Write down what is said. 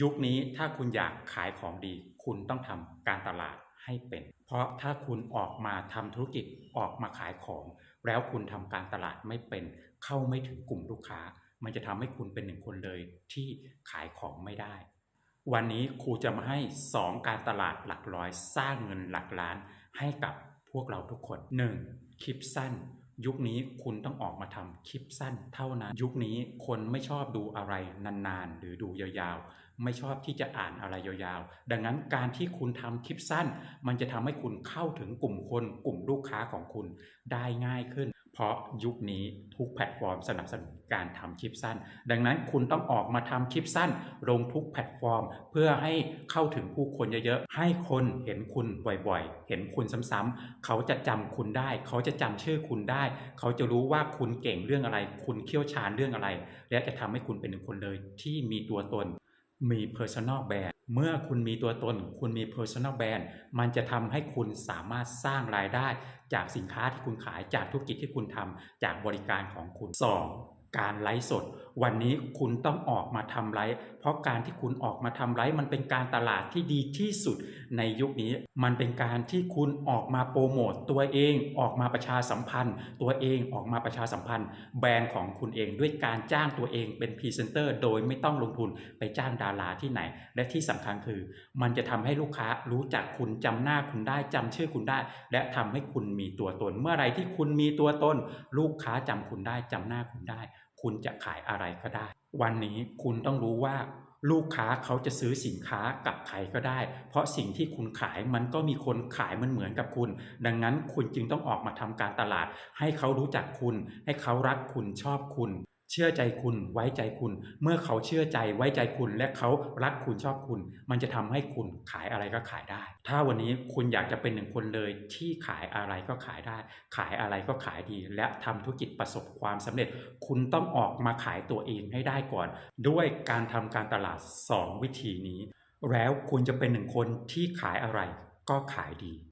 ยุคนี้ถ้าคุณอยากขายของดี คุณต้องทำการตลาดให้เป็น เพราะถ้าคุณออกมาทำธุรกิจออกมาขายของ แล้วคุณทำการตลาดไม่เป็น เข้าไม่ถึงกลุ่มลูกค้า มันจะทำให้คุณเป็นหนึ่งคนเลยที่ขายของไม่ได้ วันนี้ครูจะมาให้ 2 การตลาดหลักร้อยสร้างเงินหลักล้านให้กับพวกเราทุกคน 1. คลิปสั้น ยุคนี้คุณต้องออกมาทำคลิปสั้นเท่านั้น ยุคนี้คนไม่ชอบดูอะไรนานๆ หรือดูยาวๆ ไม่ชอบที่จะอ่านอะไรยาวๆ ดังนั้นการที่คุณทำคลิปสั้น มันจะทำให้คุณเข้าถึงกลุ่มคนกลุ่มลูกค้าของคุณได้ง่ายขึ้น เพราะยุคนี้ทุกแพลตฟอร์มสนับสนุนการทำคลิปสั้น ดังนั้นคุณต้องออกมาทำคลิปสั้น ลงทุกแพลตฟอร์ม เพื่อให้เข้าถึงผู้คนเยอะๆ ให้คนเห็นคุณบ่อยๆ เห็นคุณซ้ำๆเขาจะจำคุณได้ เขาจะจำชื่อคุณได้ เขาจะรู้ว่าคุณเก่งเรื่องอะไร คุณเชี่ยวชาญเรื่องอะไร และจะทำให้คุณเป็นหนึ่งคนเลยที่มีตัวตน มี personal brand เมื่อคุณมีตัวตน คุณมี personal brand มันจะทำให้คุณสามารถสร้างรายได้ จากสินค้าที่คุณขายจากธุรกิจที่คุณทำจากบริการของคุณ 2. การไลฟ์สด วันนี้คุณต้องออกมาทำไลฟ์เพราะการที่คุณออกมาทำไลฟ์มันเป็นการตลาดที่ดีที่สุดในยุคนี้ มันเป็นการที่คุณออกมาโปรโมตตัวเองออกมาประชาสัมพันธ์ ตัวเองออกมาประชาสัมพันธ์ แบรนด์ของคุณเองด้วยการจ้างตัวเองเป็นพรีเซนเตอร์ โดยไม่ต้องลงทุนไปจ้างดาราที่ไหน และที่สำคัญคือ มันจะทำให้ลูกค้ารู้จักคุณจำหน้าคุณได้จำชื่อคุณได้ และทำให้คุณมีตัวตน เมื่อไรที่คุณมีตัวตน ลูกค้าจำคุณได้จำหน้าคุณได้คุณจะขายอะไรก็ได้ วันนี้คุณต้องรู้ว่าลูกค้าเขาจะซื้อสินค้ากับใครก็ได้ เพราะสิ่งที่คุณขายมันก็มีคนขายมันเหมือนกับคุณ ดังนั้นคุณจึงต้องออกมาทำการตลาด ให้เขารู้จักคุณ ให้เขารักคุณชอบคุณ เชื่อใจคุณไว้ใจคุณ เมื่อเขาเชื่อใจไว้ใจคุณ และเขารักคุณชอบคุณ มันจะทำให้คุณขายอะไรก็ขายได้ ถ้าวันนี้คุณอยากจะเป็นหนึ่งคนเลยที่ขายอะไรก็ขายได้ ขายอะไรก็ขายดี และทำธุรกิจประสบความสำเร็จ คุณต้องออกมาขายตัวเองให้ได้ก่อน ด้วยการทำการตลาด 2 วิธีนี้ แล้วคุณจะเป็นหนึ่งคนที่ขายอะไรก็ขายดี